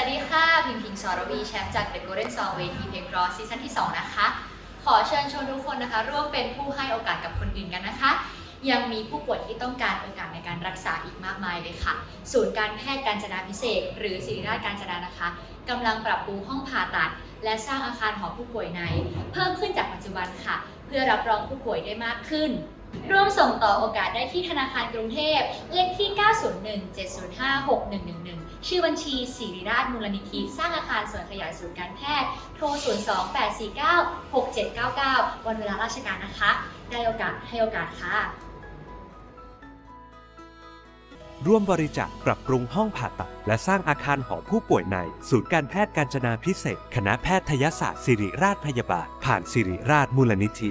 วัสดีค่ะ พิมพิงสรวีแชมป์จาก The Golden Song เวทีเพลงรอซีซั่นที่ 2 นะคะ ขอเชิญชวนทุกคนนะคะ ร่วมเป็นผู้ให้โอกาสกับคนอื่นกันนะคะ ยังมีผู้ป่วยที่ต้องการโอกาสในการรักษาอีกมากมายเลยค่ะ ศูนย์การแพทย์การจนาพิเศษ หรือศิริราชการจนานะคะกำลังปรับปรุงห้องผ่าตัด และสร้างอาคารหอผู้ป่วยใน เพิ่มขึ้นจากปัจจุบันค่ะ เพื่อรับรองผู้ป่วยได้มากขึ้น ร่วมส่งต่อโอกาสได้ที่ธนาคารกรุงเทพ เลขที่ 901-705-6111 ชื่อบัญชีศิริราชมูลนิธิสร้างอาคารส่วนขยายศูนย์การแพทย์ โทร 028496799 วันเวลาราชการนะคะ ได้โอกาสให้โอกาสค่ะ ร่วมบริจาคปรับปรุงห้องผ่าตัด และสร้างอาคารหอผู้ป่วยใน ศูนย์การแพทย์การจนาพิเศษ คณะแพทยศาสตร์ศิริราชพยาบาล ผ่านศิริราชมูลนิธิ